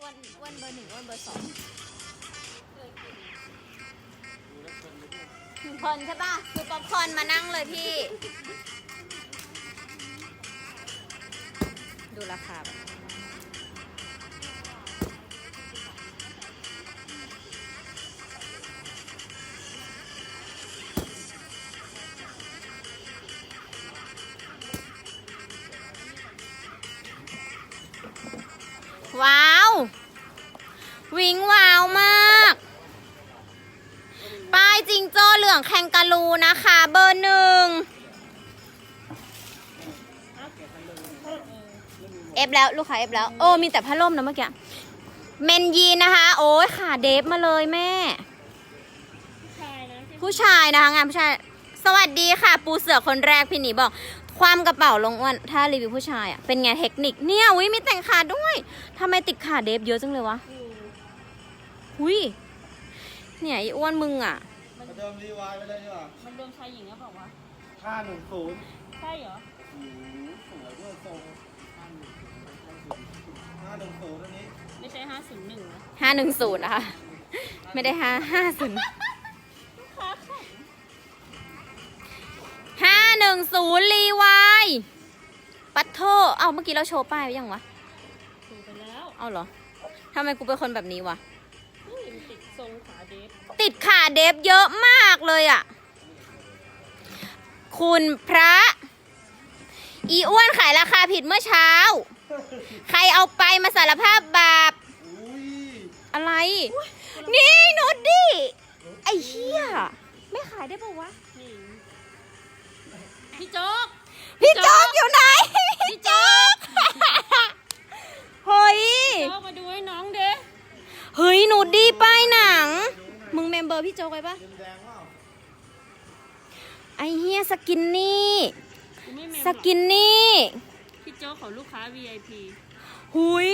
อ้วนอ้วนเบอร์หนึ่งอ้วนเบอร์สองเพลินใช่ป่ะคือป๊อปคอร์นมานั่งเลยพี่ ดูราคาแบบ นการูนะคะ เบอร์หนึ่งเอฟแล้วลูกค้าเอฟแล้ว โอ้มีแต่ผ้าล่มนะเมื่อกี้เมนยีนนะคะ โอ้ยขาเดฟมาเลยแม่ ผู้ชายนะคะงานผู้ชาย สวัสดีค่ะ ปูเสือคนแรกพี่หนีบอก ความกระเป๋าลงอ้วนถ้ารีวิวผู้ชายอะเป็นไงเทคนิคเนี่ยวิมีแต่งขาด้วยทำไมติดขาเดฟเยอะจังเลยวะหุยเนี่ยไอ้อ้วนมึงอะประ เดิมรีวายไปเลยดีกว่ามันรวมชายหญิงหรือเปล่าวะห้าหนึ่งศูนย์ใช่เหรอโอ้โหสวยด้วยทรงห้าหนึ่งศูนย์อันนี้ไม่ใช่ห้าศูนย์หนึ่งนะห้าหนึ่งศูนย์นะคะ ไม่ได้ห้าห้าศูนย์ห้าหนึ่งศูนย์รีวายปัทโทเอาเมื่อกี้เราโชว์ป้ายไปยังวะ ถูกไปแล้ว เอาเหรอทำไมกูเป็นคนแบบนี้วะ ติดขาเดฟเยอะมากเลยอะ่ะ คุณพระ อีอ้วนขายราคาผิดเมื่อเช้า ใครเอาไปมาสารภาพบาปอุ้ยอะไร นี่นุดดิ ไอ้เหี้ย ไม่ขายได้ปะวะนี่พี่โจ๊ก พี่โจ๊กอยู่ไหน พี่โจ๊กเฮ้ย โจ๊กมาดูให้น้องเด้เฮ้ยนุดดี้ป้ายหนังมึงเมมเบ อร์พี่โจ๊กไว้ปะดินแดงเปล่าไอ้เฮียสกินนี่กูไม่เมมหสรอกกินนี่พี่โจ๊กของลูกค้า VIP หุย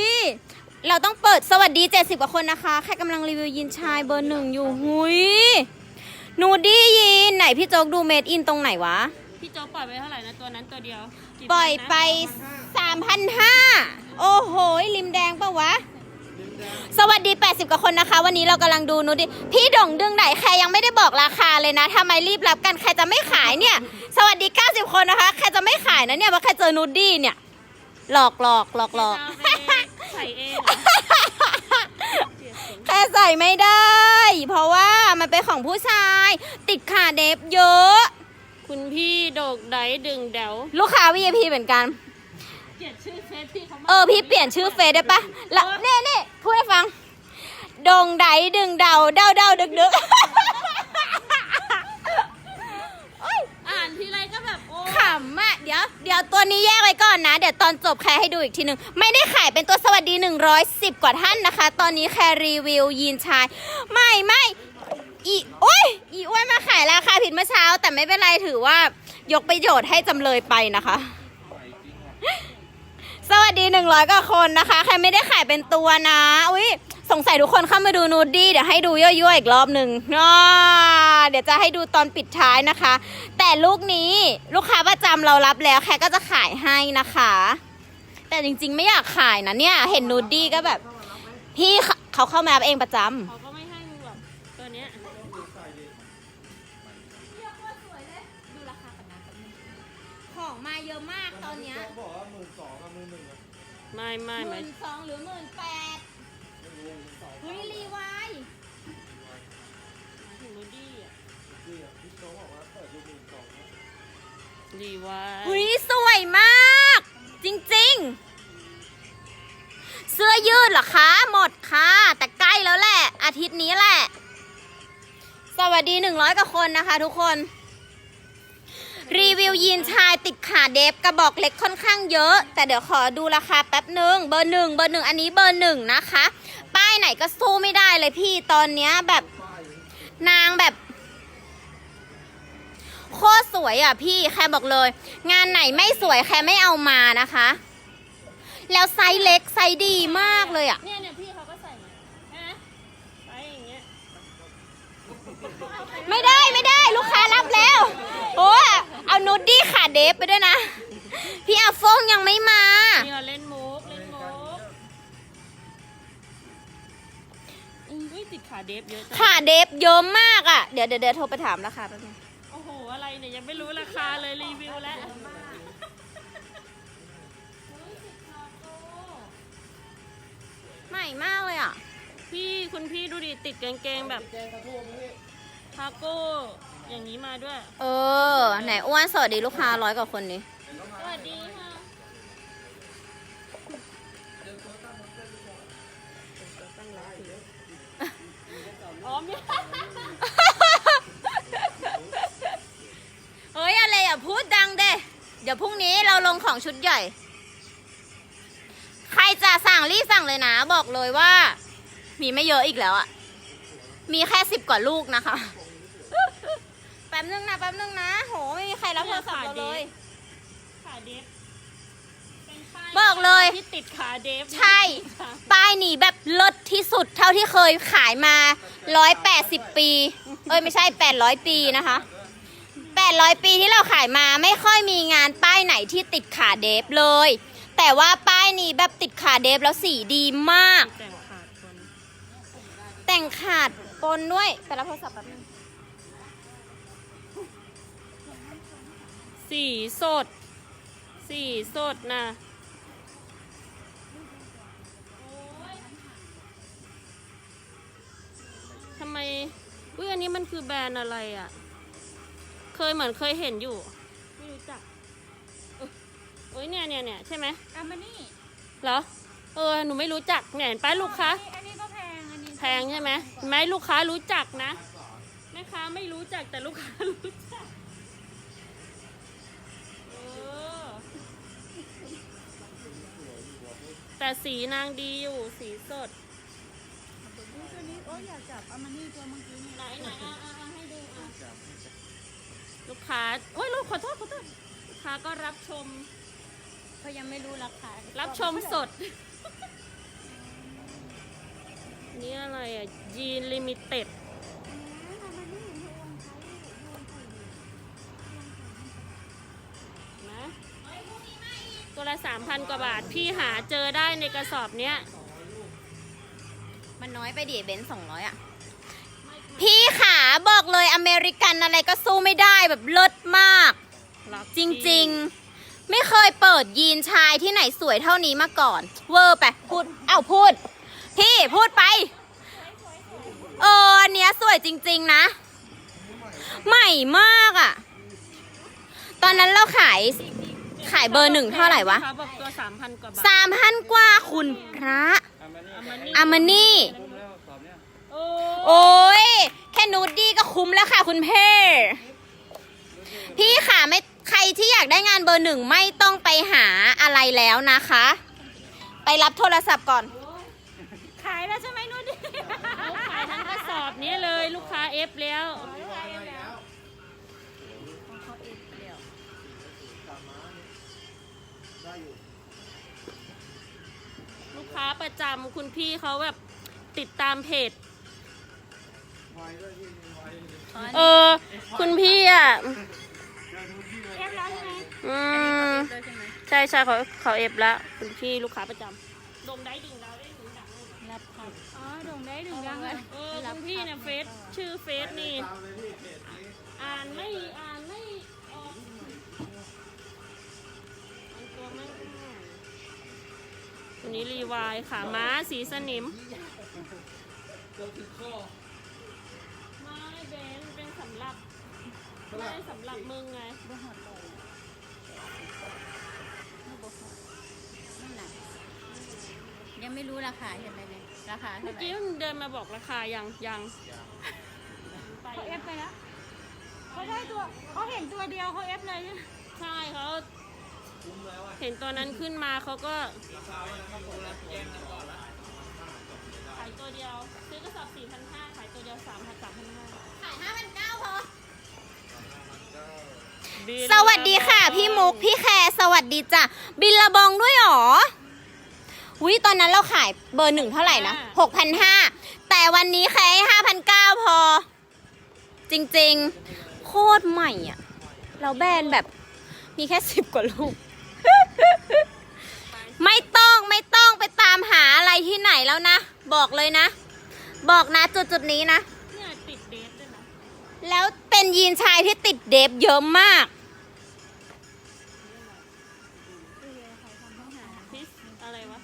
เราต้องเปิดสวัสดี 70 กว่าคนนะคะ ใครกำลังรีวิวยินชายเบอร์หนึ่งอยู่หุยนูดี้ยินไหนพี่โจ๊กดูเมดอินตรงไหนวะ พี่โจ๊กปล่อยไปเท่าไหร่นะตัวนั้นตัวเดียวกี่ปล่อยพันนะไป3,500 โอ้โห ริมแดงปะวะดินแดง สวัสดี 80 กว่าคนนะคะ วันนี้เรากำลังดูนูดิพี่ด่งดึงไหนใครยังไม่ได้บอกราคาเลยนะทำไมรีบรับกันใครจะไม่ขายเนี่ย สวัสดี 90 คนนะคะ ใครจะไม่ขายนะเนี่ยว่าใครเจอนูดี้เนี่ย หลอกหลอกหลอกหลอกจะเอาไปใส่เองเหรอเสียเสียงแค่ใส่ไม่ได้ เพราะว่ามันเป็นของผู้ชาย ติดขาเดฟเยอะ คุณพี่โดกไดดึงเดวลูกค้า VIP เหมือนกัน เกลียดชื่อเฟซพี่เขามากเออพี่เปลี่ยนชื่อเฟซได้ปะแล้วเน่เน่พูดให้ฟัง ดงไดดึงเดาเดาเดาดึกดึกโอ๊ยอ่านทีไรก็แบบโอ้ขำอะเดี๋ยว เดี๋ยวตัวนี้แยกไว้ก่อนนะ เดี๋ยวตอนจบแคร์ให้ดูอีกทีหนึ่งไม่ได้ขายเป็นตัวสวัสดี 110 กว่าท่านนะคะ ตอนนี้แคร์รีวิวยีนชาย ไม่ไม่อีโอ้ยอีอ้วนมาขายราคาผิดเมื่อเช้า แต่ไม่เป็นไรถือว่ายกประโยชน์ให้จำเลยไปนะคะ สวัสดี 100กว่าคนนะคะ ใครไม่ได้ขายเป็นตัวนะ อุ้ยสงสัยทุกคนเข้ามาดูนูดดี้เดี๋ยวให้ดูย่อยๆอีกรอบหนึ่งนาเดี๋ยวจะให้ดูตอนปิดท้ายนะคะ แต่ลูกนี้ลูกค้าประจำเรารับแล้วแค่ก็จะขายให้นะคะ แต่จริงๆไม่อยากขายนะเนี่ย เห็นนูดดี้ก็แบบ พี่เขาเขาเข้ามารับเองประจำ ไม่ไม่หไม่มื่นสองหรือหมื่นแปดไม่รู้หมื่นสองเฮ้ยรีไวายถึงรูดี้อะพี่อะพี่โจ๊กบอกว่าเปิดดูหมื่นสองนะดีวาเฮ้ยสวยมาก จริงๆ เสื้อยืดเหรอคะ หมดค่ะ แต่ใกล้แล้วแหละ อาทิตย์นี้แหละ สวัสดี 100กว่าคนนะคะทุกคน รีวิวยีนชายติดขาเดฟกระบอกเล็กค่อนข้างเยอะ แต่เดี๋ยวขอดูราคาแป๊บหนึ่งเบอร์หนึ่งเบอร์หนึ่งอันนี้เบอร์หนึ่งนะคะ ป้ายไหนก็สู้ไม่ได้เลยพี่ตอนเนี้ยแบบนางแบบ โคตรสวยอะพี่แค่บอกเลย งานไหนไม่สวยแค่ไม่เอามานะคะ แล้วไซส์เล็กไซส์ดีมากเลยอะเนี่ยเนี่ยพี่เขาก็ใส่มาใช่ไหมไปอย่างเงี้ย ไม่ได้ไม่ได้ลูกค้ารับแล้วโอ้เอานูดดี้ขาเดฟไปด้วยนะ พี่อาฟงยังไม่มา นี่เราเล่นมุกเล่นมุกอุ้ยติดขาเดฟเยอะจังขาเดฟเยอะมากอะ เดี๋ยวเดี๋ยวเดี๋ยวโทรไปถามราคาแป๊บนึงโอ้โหอะไรเนี่ยยังไม่รู้ราคาเลยรีวิวแล้วใหม่มากเลยอะ พี่คุณพี่ดูดิติดกางเกงแบบแกงกระ ทู้ไหมพี่ทาโก้อย่างนี้มาด้วย เออ ไหนอ้วนสวัสดีลูกค้าร้อยกว่าคนนี้ สวัสดีค่ะ อ๋อมี เฮ้ย อะไรอะพูดดังเด้เดี๋ยวพรุ่งนี้เราลงของชุดใหญ่ ใครจะสั่งรีบสั่งเลยนะ บอกเลยว่า มีไม่เยอะอีกแล้วอะมีแค่สิบกว่าลูกนะคะแป๊บนึงนะแป๊บนึงนะ โหไม่มีใครรับโทรศัพท์เราเลย ขาเดฟเป็นป้ายบอกเลย ที่ติดขาเดฟใช่ป้ายนี้แบบเลิศที่สุดเท่าที่เคยขายมา 180 ปี เอ้ยไม่ใช่ 800 ปีนะคะ 800 ปีที่เราขายมาไม่ค่อยมีงานป้ายไหนที่ติดขาเดฟเลย แต่ว่าป้ายนี้แบบติดขาเดฟแล้วสีดีมาก แต่งขาดคนแต่งขาดปนด้วยไปรับโทรศัพท์แป๊บนึง สีสด สีสดนะทำไมอุ้ยอันนี้มันคือแบรนด์อะไรอะ่ะ เคยเหมือนเคยเห็นอยู่ ไม่รู้จักเอ้ยเอ้ยเนี่ยเนี่ยเนี่ยใช่ไหมอามานี่เหรอ เออ หนูไม่รู้จักเนี่ยเห็นป้ายลูกค้า อันนี้ก็แพง อันนี้แพงใช่ไหมเห็นไหมลูกค้ารู้จักนะ แม่ค้าไม่รู้จักแต่ลูกค้ารู้จัก แต่สีนางดีอยู่สีสด ตัวนี้โอ้ยอยากจับอามานี่ตัวเมื่อกี้นี่ไหนไหนอะอะอะให้ดูอะลูกค้าโอ้ยลูกขอโทษขอโทษลูกค้าก็รับชม เขายังไม่รู้ราคารับชมสด นี่อะไรอะยีนลิมิเต็ด ตัวละสามพันกว่าบาท พี่หาเจอได้ในกระสอบเนี้ย มันน้อยไปดิเบนสองร้อยอะ พี่ขาบอกเลยอเมริกันอะไรก็สู้ไม่ได้แบบเลิศมาก จริงๆ ไม่เคยเปิดยีนชายที่ไหนสวยเท่านี้มาก่อน เวอร์ไปพูดเอ้าพูด พี่พูดไปเอออันเนี้ยสวยจริง ๆนะ ใหม่มากอะ่ะ ตอนนั้นเราขาย ขายเบอร์หนึ่งเท่าไหร่วะเขาบอกตัวสามพันกว่าบาทสามพันกว่าคุณพระเอามานี่อามานี่ โอ้โอ้ยแค่นูดดี้ก็คุ้มแล้วค่ะคุณเพ่พี่ค่ะไม่ใครที่อยากได้งานเบอร์หนึ่งไม่ต้องไปหาอะไรแล้วนะคะ ไปรับโทรศัพท์ก่อน ขายแล้วใช่ไหมนู่นดิเขาขายทั้งกระสอบนี้เลยลูกค้าเอฟแล้ว ค้าประจำคุณพี่เขาแบบติดตามเพจไวด้วยพี่ไวเออ คุณพี่อะเอฟแล้วใช่ไหมอืมใช่ใช่เขาเขาเอฟแล้วคุณพี่ลูกค้าประจำดงได้ดิ่งดาวได้หนึ่งดังรับครับอ๋อโด่งได้ดึงดังเลย เออคุณพี่เนี่ยเฟซชื่อเฟซนี่ตามเลยพี่เพจนี้อ่านไม่อ่าน ตัวนี้รีวายขาม้าสีสนิมเกือบถึงข้อไม่เบนเป็นสำหรับไม่ได้สำหรับมึงไงนั่นแหละยังไม่รู้ราคาเห็นไหมเนี่ยราคาเมื่เท่าอไหร่กี้มันเดินมาบอกราคายังยังไปเขาเอฟไปแล้วเขาได้ตัวเขาเห็นตัวเดียวเขาเอฟเลยเนี่ยใช่เขาคุ้มแล้วอะ เห็นตัวนั้นขึ้นมาเขาก็ราคายังไม่รู้แล้วแย่งกันก่อนละขายตัวเดียว ซื้อกระสอบ4,500ขายตัวเดียว3,000 3,500ขายห้าพันเก้าพอบินสวัสดีค่ะ พี่มุกพี่แคร์สวัสดีจ้ะบินระบองด้วยเหรอวิตอนนั้นเราขายเบอร์หนึ่งเท่าไหร่นะหกพันห้าแต่วันนี้แค่ห้าพันเก้าพอ จริงๆ โคตรใหม่อะ เราแบรนด์แบบมีแค่สิบกว่าลูก ไม่ต้องไม่ต้องไปตามหาอะไรที่ไหนแล้วนะ บอกเลยนะ บอกนะจุดจุดๆนี้นะ เนี่ยติดเดฟด้วยนะแล้วเป็นยีนชายที่ติดเดฟเยอะมากพิสอะไรวะ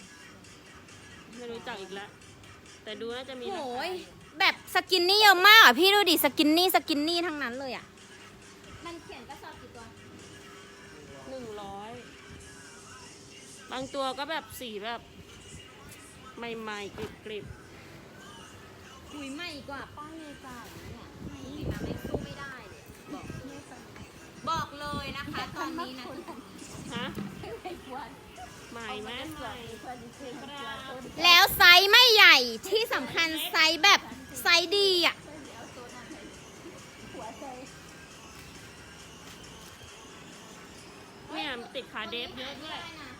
ไม่รู้จักอีกแล้ว แต่ดูน่าจะมีโอ้ยแบบสกินนี่เยอะมากอะพี่ดูดิสกินนี่สกินนี่ทั้งนั้นเลยอะ มันเขียนกระสอบกี่ตัว บางตัวก็แบบสีแบบ ใหม่ๆกริบหุยใหม่กว่าป้ายเมกาเนี่ยไม่สีน้ำไม่สู้ไม่ได้เลยบอกบอกเลยนะคะ ตอนนี้นะๆฮะใหม่แม่นใหม่ครับแล้วไซส์ไม่ใหญ่ที่สำคัญไซส์แบบไซส์ดีอะ เนี่ยมันติดขาเดฟเยอะด้วยดูไว้เรื่อย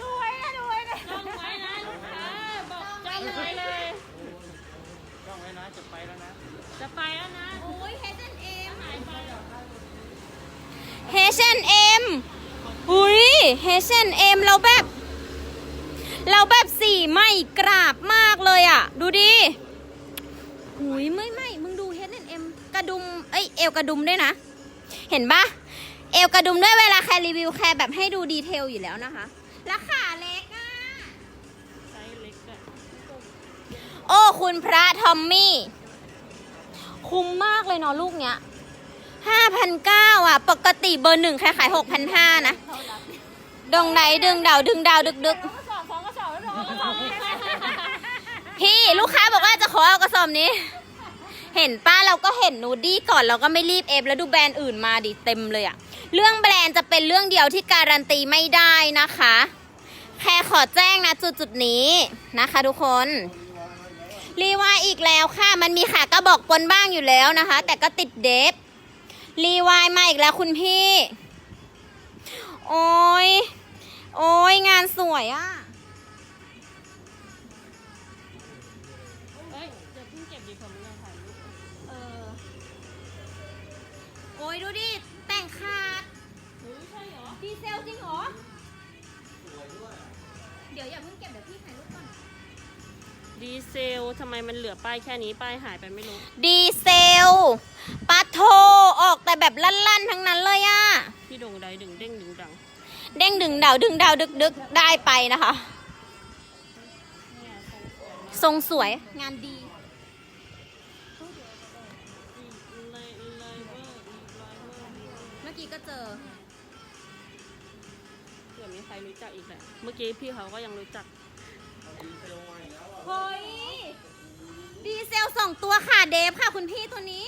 ดูไว้นะดูไว้นะจ้องไว้นะลูกค้าบอกจ้องไว้เลยๆจ้องไว้นะจะไปแล้วนะ จะไปแล้วนะ โอ้ย H&M หายไป H&M อุ้ย H&M เราแบบ เราแบบสีใหม่กราบมากเลยอะ ดูดิหุยไม่ไม่มึงดู H&M กระดุม เอ้ย เอวกระดุมด้วยนะ เห็นปะ เอวกระดุมด้วยเวลาแคร์รีวิวแคร์แบบให้ดูดีเทลอยู่แล้วนะคะราคาเล็กอะไซส์เล็กอะโอ้คุณพระทอมมี่ คุ้มมากเลยเนาะลูกเนี้ยห้าพันเก้าอะ ปกติเบอร์หนึ่งขายขายหกพันห้านะ ดงไหนดึงดาวดึงดาวดึกดึกสอบสองกระสอบแล้วสองกระสอบพี่ลูกค้าบอกว่าจะขอเอากระสอบนี้ เห็นป้าเราก็เห็นนูดี้ก่อนเราก็ไม่รีบเอฟแล้วดูแบรนด์อื่นมาดิเต็มเลยอะ เรื่องแบรนด์จะเป็นเรื่องเดียวที่การันตีไม่ได้นะคะ แค่ขอแจ้งนะจุดจุดๆนี้นะคะทุกคนรีวายอีกแล้วค่ะ มันมีขากระบอกปนบ้างอยู่แล้วนะคะ แต่ก็ติดเดฟรีวายมาอีกแล้วคุณพี่ โอ้ย โอ้ยงานสวยอะเฮ้ยจะเพิ่งเก็บดีกว่ามึงยังถ่ายรูปเออโอ้ยดูดิ แต่งขาด ดีเซลจริงเหรอเดี๋ยวอย่าเพิ่งเก็บเดี๋ยวพี่ถ่ายรูปก่อน ดีเซลทำไมมันเหลือป้ายแค่นี้ป้ายหายไปไม่รู้ ดีเซลปัทโทออกแต่แบบลั่นๆ ทั้งนั้นเลยอะพี่โด่งใดดึงเด้งดึงดังเด้งดึงดาวดึงดาวดึกดึกได้ไปนะคะเนี่ยทรงสวยงานดีเลยเลยเวอร์เลยเวอร์เมื่อกี้ก็เจอเผื่อมีใครรู้จักอีกแหละ เมื่อกี้พี่เขาก็ยังรู้จัก เฮ้ย ดีเซลสองตัวค่ะเดฟค่ะคุณพี่ตัวนี้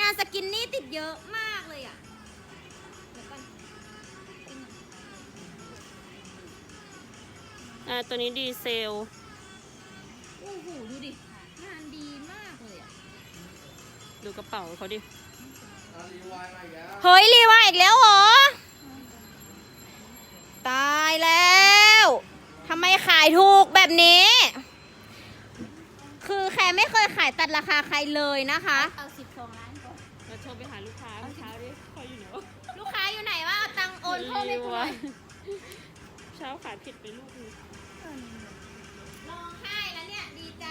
งานสกินนี่ติดเยอะมากเลยอะเดี๋ยวก่อนอ่าตัวนี้ดีเซล โอ้โหดูดิ งานดีมากเลยอะดูกระเป๋าเขาดิอารีวายมาอีกแล้วเฮ้ยรีวายอีกแล้วเหรอ ตายแล้วทำไมขายถูกแบบนี้ คือแค่ไม่เคยขายตัดราคาใครเลยนะคะ เอาสิบสองล้านก่อนเราโทรไปหาลูกค้าลูกค้าดิเขาอยู่ไหนวะลูกค้าอยู่ไหนวะเอาตังค์โอนเพิ่มให้กูหน่อยเช้าขายผิดไปลูกนึงร้องไห้แล้วเนี่ยดีใจ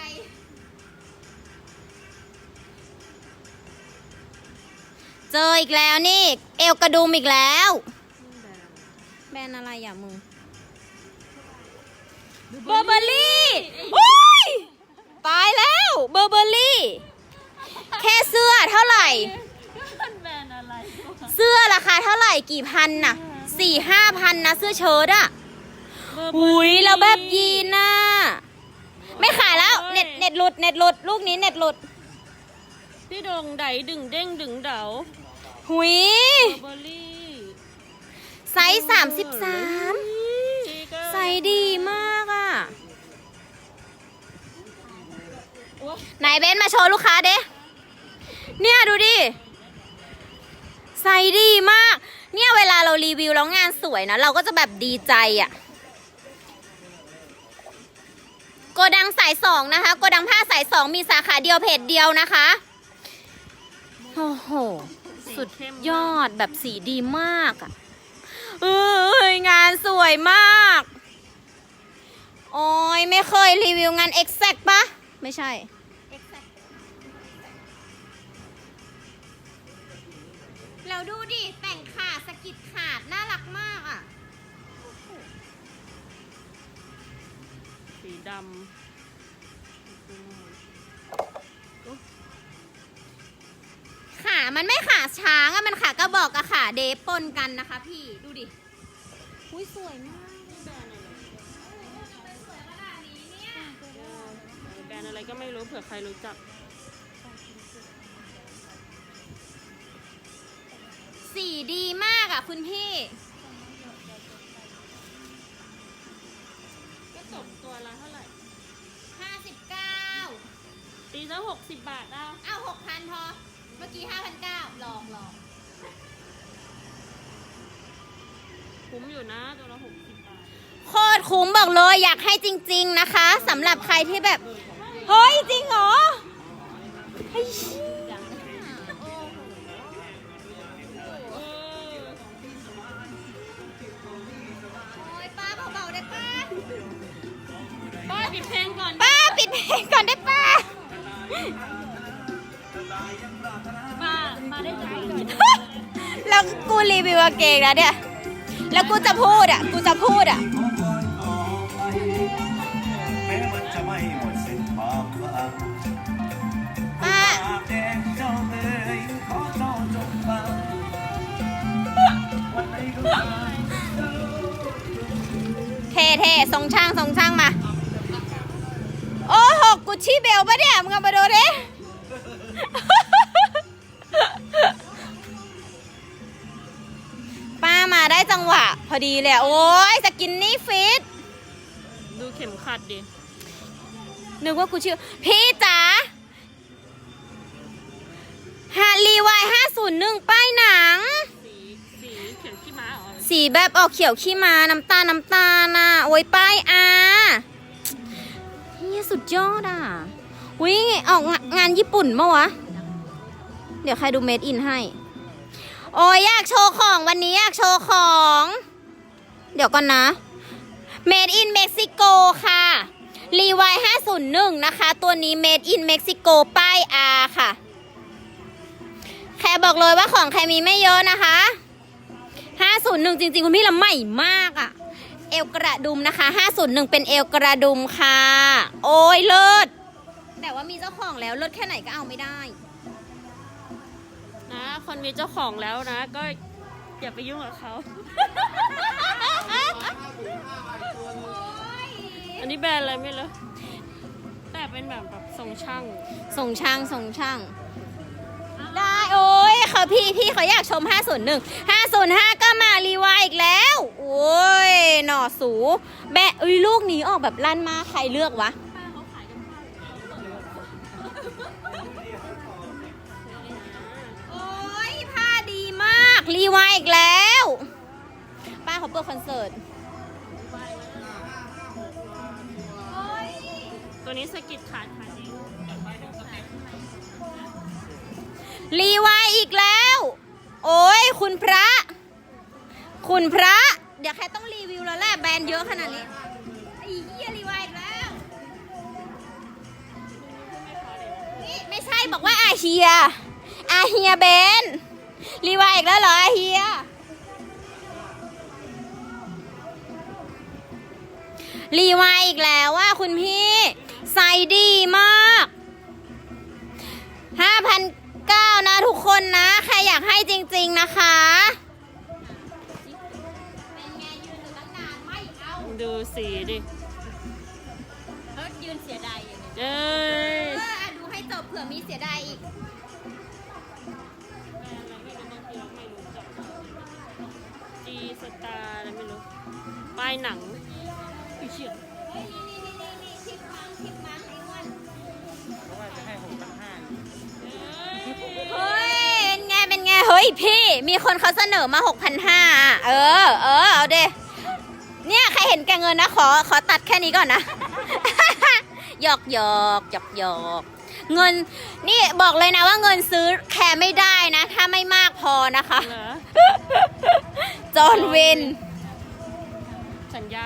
เจออีกแล้วนี่ เอวกระดุมอีกแล้ว แบรนด์อะไรอะมึงเบอร์เบอรี่โอ้ยตายแล้วเบอร์เบอรี่ แค่เสื้อเท่าไหร่ มันแบรนด์อะไรเสื้อราคาเท่าไหร่กี่พันน่ะสี่ห้าพันนะเสื้อเชิ้ตอะหุยแล้วแบบยีนน่ะไม่ขายแล้วเน็ตเน็ตหลุดเน็ตหลุดลูกนี้เน็ตหลุดพี่โด่งใดดึงเด้งดึงเดาหุย เบอร์รี่ ไซส์สามสิบสามไซส์ดีมากอะไหนเบนมาโชว์ลูกค้าเด้เนี่ยดูดิ ไซส์ดีมาก เนี่ยเวลาเรารีวิวแล้วงานสวยนะ เราก็จะแบบดีใจอะโกดังสายสองนะคะโกดังผ้าสายสองมีสาขาเดียวเพจเดียวนะคะ โอ้โห สุดยอดแบบสีดีมากอะ เอ้ยงานสวยมาก โอ้ยเคยรีวิวงาน Exact ปะไม่ใช่เราดูดิ แต่งขาดสะกิดขาด น่ารักมากอะ สีดข มันไม่ขาช้างอะมันขากระบอกกับขาเดฟปนกันนะคะ พี่ดูดิอุ้ยสวยมากำแบรนด์อะไรสวยขนาดนี้เนี่ยแบรนด์อะไรก็ไม่รู้เผื่อใครรู้จัก สีดีมากอะคุณพี่ ก็ตกตัวละเท่าไหร่ 59 ตีละหกสิบบาทเอา เอา 6,000 พอ เมื่อกี้5,900ลองลองคุ้มอยู่นะตัวละหกสิบบาทโคตรคุ้มบอกเลยอยากให้จริง ๆนะคะสำหรับใครที่แบบ เฮ้ย จริงเหรอเฮ้ยเออโอ้ยป้าเบาๆได้ป้าป้าปิดเพลงก่อน ป้าปิดเพลงก่อนได้ป้า แล้วกูรีวิวกางเกงแล้วเนี่ย แล้วกูจะพูดอะ กูจะพูดอะ แม้มันจะไม่หมดสิ้นความหวังป้าปากแดงเจ้าเอ๋ยขอเจ้าจงฟังวันไหนก็ตามเท่เท่ๆทรงช่างทรงช่างมา โอ้หกกุชชี่เบลปะเนี่ย มึงเอามาดูดิ มาได้จังหวะ พอดีเลยอะโอ้ยสกินนี่ฟิต ดูเข็มขัดดิ นึกว่ากูชื่อ พี่จ๋าฮารีวาย501ป้ายหนัง สีสีเขียวขี้ม้าเหรอสีแบบออกเขียวขี้มาน้ำตาลน้ำตาลน่ะโอ้ยป้ายอาเฮียสุดยอดอะวิออกงงานญี่ปุ่นมะวะ เดี๋ยวใครดูเมดอินให้ โอ้ยอยากโชว์ของวันนี้อยากโชว์ของ เดี๋ยวก่อนนะ Made in Mexico ค่ะรีวาย501 นะคะ ตัวนี้ Made in Mexico ป้าย R ค่ะ แค่บอกเลยว่าของใครมีไม่เยอะนะคะ 501 จริง ๆ คุณพี่ละใหม่มากอะเอวกระดุมนะคะ 501 เป็นเอวกระดุมค่ะ โอ้ยเลิศ แต่ว่ามีเจ้าของแล้วเลิศแค่ไหนก็เอาไม่ได้ นะคนมีเจ้าของแล้วนะ ก็อย่าไปยุ่งกับเขา อันนี้แบรนด์อะไรไม่รู้แต่เป็นแบบแบบทรงช่างส่งช่างส่งช่าง ได้โอ้ยเขาพี่พี่เขาอยากชม 501 505 ก็มารีวายอีกแล้ว โอ้ย หน่อสู แบะอุ้ยลูกนี้ออกแบบลั่นมากใครเลือกวะ รีวายอีกแล้ว ป้าเขาเปิดคอนเสิร์ตโอ้ยตัวนี้สกิดขาดขาดเองรีวายอีกแล้ว โอ้ยคุณพระ คุณพระ เดี๋ยวแค่ต้องรีวิวแล้วแหละแบรนด์เยอะขนาดนี้ไอ้เหี้ยรีวายอีกแล้วนี่ไม่ใช่บอกว่าอาเฮีย อาเฮียเบน รีวายอีกแล้วเหรออาเฮีย รีวายอีกแล้วว่าคุณพี่ใส่ดีมาก5,009นะทุกคนนะ ใครอยากให้จริง ๆนะคะเป็นไงยืนอยู่ตั้งนานไม่เอาดูสีดิเขายืนเสียดายอยู่เนี่ยเอ้ยเอออะดูให้จบเผื่อมีเสียดายอีก สตาร์อะไรไม่รู้ ป้ายหนังอุ้ยเชี่ยเฮ้ยนี่นี่นี่นี่ทิปมังทิปมังไอ้อ้วนเพราะว่าจะให้หกพันห้าเฮ้ย เป็นไง เป็นไง เฮ้ยพี่ มีคนเขาเสนอมา 6,500อะเออ เออ เอาเดเนี่ย ใครเห็นแกเงินนะ ขอ ขอตัดแค่นี้ก่อนนะ หยอกหยอกหยอกหยอก เงินนี่บอกเลยนะว่าเงินซื้อแค่ไม่ได้นะ ถ้าไม่มากพอนะคะจอห์นวิน สัญญา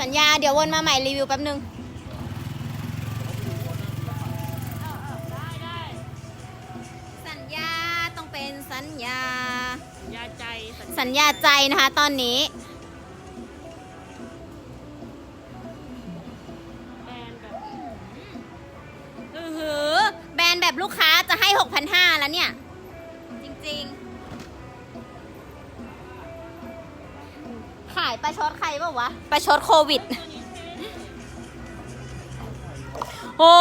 สัญญาเดี๋ยววนมาใหม่รีวิวแป๊บนึง สัญญาต้องเป็นสัญญา สัญญาใจ สัญญาใจนะคะตอนนี้ หือ แบรนด์แบบลูกค้าจะให้ 6,500 แล้วเนี่ย จริงๆ ขายประชดใครเปล่าวะ ประชดโควิด โอ้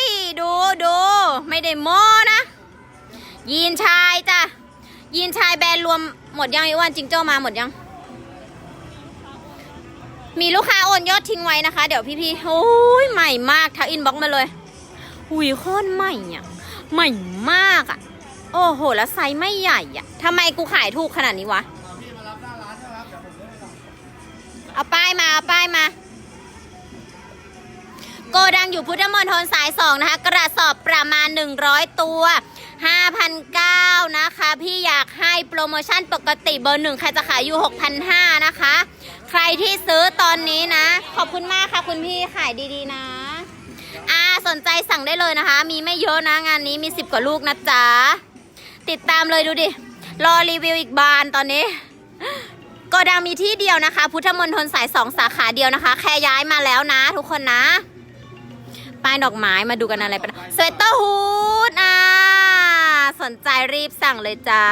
ย ดูดูไม่ได้โม้นะ ยีนชายจ้ะ ยีนชายแบรนด์รวมหมดยังไอ้วันจิงโจ้มาหมดยังมีลูกค้าโอนยอดทิ้งไว้นะคะ เดี๋ยวพี่ๆ โอ้ยใหม่มากทักอินบ็อกมาเลย หุยโคตรใหม่อะใหม่มากอะ โอ้โห แล้วไซส์ไม่ใหญ่อะทำไมกูขายถูกขนาดนี้วะ เอาป้ายมา เอาป้ายมา โกดังอยู่พุทธมณฑลสายสองนะคะ กระสอบประมาณ 100 ตัว5,900นะคะ พี่อยากให้โปรโมชั่นปกติเบอร์หนึ่งใครจะขายอยู่ 6,500นะคะ ใครที่ซื้อตอนนี้นะ ขอบคุณมากค่ะคุณพี่ขายดีๆนะ สนใจสั่งได้เลยนะคะ มีไม่เยอะนะงานนี้มี 10 กว่าลูกนะจ๊ะ ติดตามเลยดูดิ รอรีวิวอีกบานตอนนี้โกดังมีที่เดียวนะคะ พุทธมณฑลสายสองสาขาเดียวนะคะ แค่ย้ายมาแล้วนะ ทุกคนนะ ป้ายดอกไม้มาดูกันอะไรเป็นสเวตเตอร์ฮูดอ่าสนใจรีบสั่งเลยจ้า